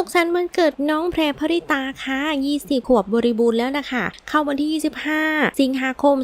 สุขสันต์วันเกิดน้องแพรพริตาค่ะ20ขวบบริบูรณ์แล้วนะคะ เข้าวันที่ 25 สิงหาคม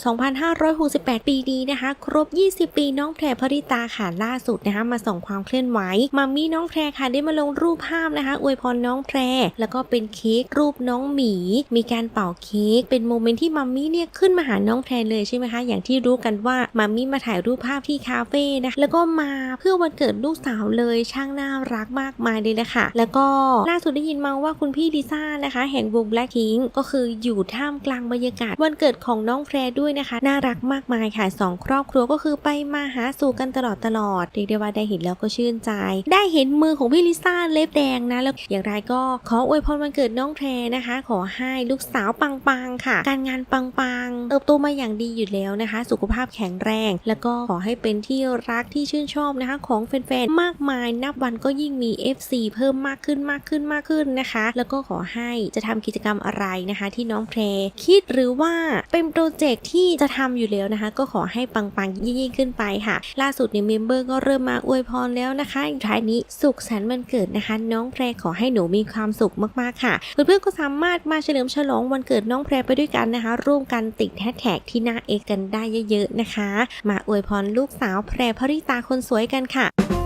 2568 ปีนี้นะคะ ครบ 20 ปีน้องแพรพริตาค่ะ ล่าสุดนะคะ มาส่งความเคลื่อนไหว มัมมี่น้องแพรค่ะ ได้มาลงรูปภาพนะคะ อวยพรน้องแพร แล้วก็เป็นเค้กรูปน้องหมี มีการเป่าเค้ก เป็นโมเมนต์ที่มัมมี่เนี่ยขึ้นมาหาน้องแพรเลยใช่ไหมคะ อย่างที่รู้กันว่ามัมมี่มาถ่ายรูปภาพที่คาเฟ่นะ แล้วก็มาเพื่อวันเกิดลูกสาวเลย ช่างน่ารักมากมายเลยนะคะ แล้วก็ล่าสุดได้ยินมาว่าคุณพี่ลิซ่านะคะแห่งวง Blackpink ก็คืออยู่ท่ามกลางบรรยากาศ วันเกิดของน้องแพรด้วยนะคะ น่ารักมากมายค่ะสองครอบครัวก็คือไปมาหาสู่กันตลอดตลอดเรียกได้ว่าได้เห็นแล้วก็ชื่นใจ ได้เห็นมือของพี่ลิซ่าเล็บแดงนะแล้วอย่างไรก็ขออวยพรวันเกิดน้องแพรนะคะ ขอให้ลูกสาวปังๆค่ะ การงานปังๆเติบโตมาอย่างดีอยู่แล้วนะคะ สุขภาพแข็งแรง แล้วก็ขอให้เป็นที่รักที่ชื่นชอบนะคะ ของแฟนๆมากมายนับวันก็ยิ่งมี FC เพิ่มมากขึ้นมากขึ้นมากขึ้นนะคะ แล้วก็ขอให้จะทำกิจกรรมอะไรนะคะ ที่น้องแพรคิดหรือว่าเป็นโปรเจกต์ที่จะทำอยู่แล้วนะคะ ก็ขอให้ปังๆยิ่งๆขึ้นไปค่ะ ล่าสุดเนี่ยเมมเบอร์ก็เริ่มมาอวยพรแล้วนะคะท้ายนี้สุขสันต์วันเกิดนะคะ น้องแพรขอให้หนูมีความสุขมากๆค่ะ เพื่อนๆก็สามารถมาเฉลิมฉลองวันเกิดน้องแพรไปด้วยกันนะคะ ร่วมกันติดแฮชแท็กที่หน้าเอกกันได้เยอะๆนะคะ มาอวยพรลูกสาวแพรพริตาคนสวยกันค่ะ